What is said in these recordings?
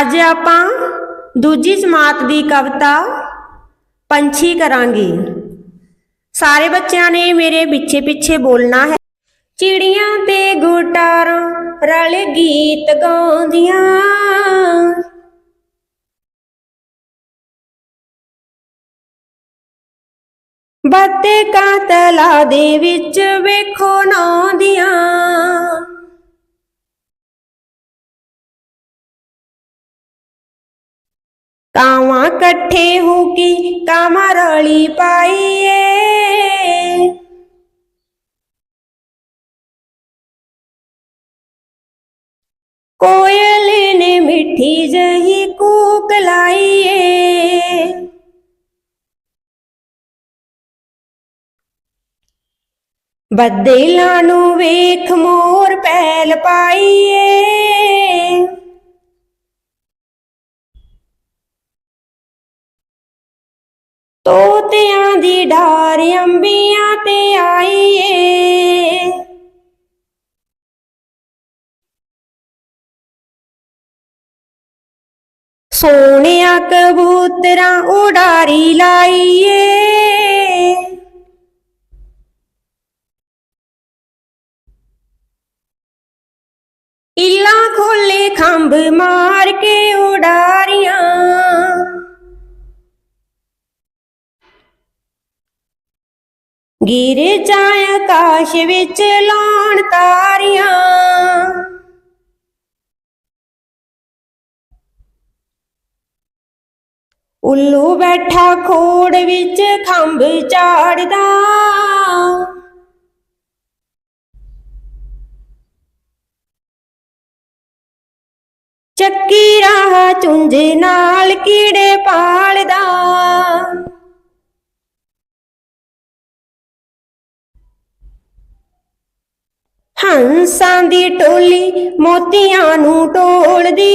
ਅੱਜ ਆਪਾਂ ਦੂਜੀ ਜਮਾਤ ਦੀ ਕਵਿਤਾ ਪੰਛੀ ਕਰਾਂਗੇ। ਸਾਰੇ ਬੱਚਿਆਂ ਨੇ ਮੇਰੇ ਪਿੱਛੇ ਪਿੱਛੇ ਬੋਲਣਾ ਹੈ। ਚਿੜੀਆਂ ਤੇ ਗੁਟਾਰਾਂ ਰਲ ਗੀਤ ਗਾਉਂਦੀਆਂ। ਬੱਤੇ ਕਾਤਲਾ ਦੇ ਵਿੱਚ ਵੇਖੋ ਨਾਉਂਦੀਆਂ ਕਾਵਾਂ ਇਕੱਠੇ ਹੋ ਕੇ ਕਾਵਾਂ ਰਲੀ ਪਾਈਏ। ਕੋਇਲ ਨੇ ਮਿੱਠੀ ਜਹੀ ਕੂਕ ਲਾਈਏ। ਬੱਦਲਾਂ ਨੂੰ ਵੇਖ ਮੋਰ ਪੈਲ ਪਾਈਏ। ਤੋਤਿਆਂ ਦੀ ਡਾਰ ਅੰਬੀਆਂ ਤੇ ਆਈਏ। ਸੋਹਣਿਆ ਕਬੂਤਰਾਂ ਉਡਾਰੀ ਲਾਈਏ। ਇੱਲਾਂ ਖੋਲੇ ਖੰਭ ਮਾਰ ਕੇ ਉਡਾਰੀਆਂ। ਗਿਰ ਜਾਏ ਆਕਾਸ਼ ਵਿੱਚ ਲਾਉਣ ਤਾਰੀਆਂ। ਉੱਲੂ ਬੈਠਾ ਖੋੜ ਵਿੱਚ ਖੰਭ ਝਾੜਦਾ ਚੱਕੀ ਰਾਹ ਚੁੰਝ ਨਾਲ ਕੀੜੇ ਪਾਲਦਾ। ਹੰਸਾਂ ਦੀ ਟੋਲੀ ਮੋਤੀਆਂ ਨੂੰ ਟੋਲਦੀ।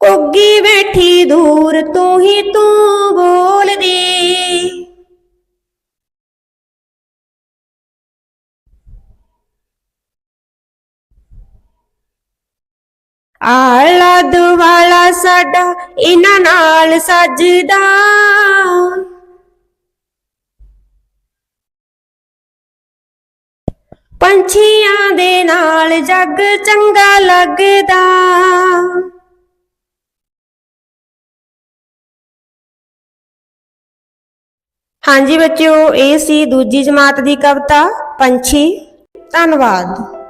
ਕੋਗੀ ਬੈਠੀ ਦੂਰ ਤੂੰ ਹੀ ਤੂੰ ਬੋਲਦੀ। ਆਲਾ ਦੁਆਲਾ ਸਾਡਾ ਇਹਨਾਂ ਨਾਲ ਸਜਦਾ। ਪੰਛੀਆਂ ਦੇ ਨਾਲ ਜੱਗ ਚੰਗਾ ਲੱਗਦਾ। ਹਾਂਜੀ ਬੱਚਿਓ, ਇਹ ਸੀ ਦੂਜੀ ਜਮਾਤ ਦੀ ਕਵਿਤਾ, ਪੰਛੀ, ਧੰਨਵਾਦ।